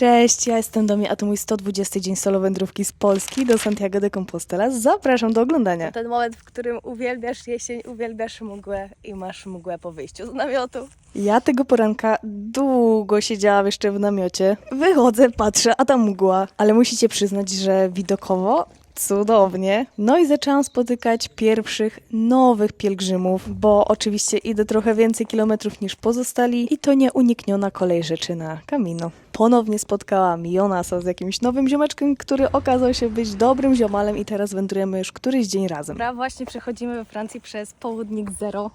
Cześć, ja jestem Domi, a to mój 120 dzień solo wędrówki z Polski do Santiago de Compostela. Zapraszam do oglądania. Ten moment, w którym uwielbiasz jesień, uwielbiasz mgłę i masz mgłę po wyjściu z namiotu. Ja tego poranka długo siedziałam jeszcze w namiocie. Wychodzę, patrzę, a tam mgła. Ale musicie przyznać, że widokowo cudownie. No i zaczęłam spotykać pierwszych nowych pielgrzymów, bo oczywiście idę trochę więcej kilometrów niż pozostali i to nieunikniona kolej rzeczy na Camino. Ponownie spotkałam Jonasa z jakimś nowym ziomeczkiem, który okazał się być dobrym ziomalem i teraz wędrujemy już któryś dzień razem. Dobra, właśnie przechodzimy we Francji przez południk zero.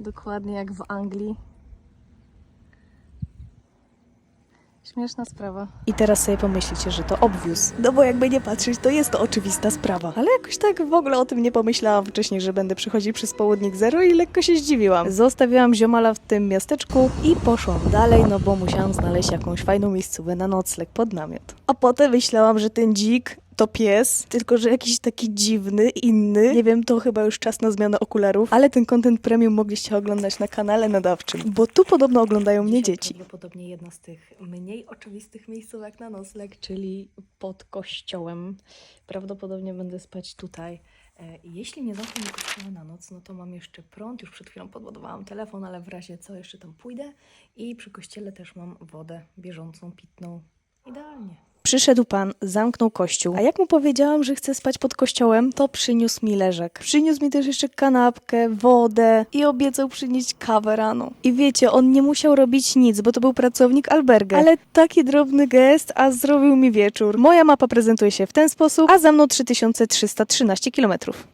Dokładnie jak w Anglii. Śmieszna sprawa. I teraz sobie pomyślicie, że to obwiózł. No bo jakby nie patrzeć, to jest to oczywista sprawa. Ale jakoś tak w ogóle o tym nie pomyślałam wcześniej, że będę przychodzić przez południk zero i lekko się zdziwiłam. Zostawiłam ziomala w tym miasteczku i poszłam dalej, no bo musiałam znaleźć jakąś fajną miejscówę na nocleg pod namiot. A potem myślałam, że ten dzik to pies, tylko że jakiś taki dziwny, inny. Nie wiem, to chyba już czas na zmianę okularów, ale ten content premium mogliście oglądać na kanale nadawczym, bo tu podobno oglądają mnie dzieci. Prawdopodobnie jedna z tych mniej oczywistych miejscówek na nocleg, czyli pod kościołem. Prawdopodobnie będę spać tutaj. E, Jeśli nie zamknę kościoła na noc, no to mam jeszcze prąd. Już przed chwilą podładowałam telefon, ale w razie co jeszcze tam pójdę. I przy kościele też mam wodę bieżącą, pitną. Idealnie. Przyszedł pan, zamknął kościół, a jak mu powiedziałam, że chcę spać pod kościołem, to przyniósł mi leżek. Przyniósł mi też jeszcze kanapkę, wodę i obiecał przynieść kawę rano. I wiecie, on nie musiał robić nic, bo to był pracownik alberga. Ale taki drobny gest, a zrobił mi wieczór. Moja mapa prezentuje się w ten sposób, a za mną 3313 kilometrów.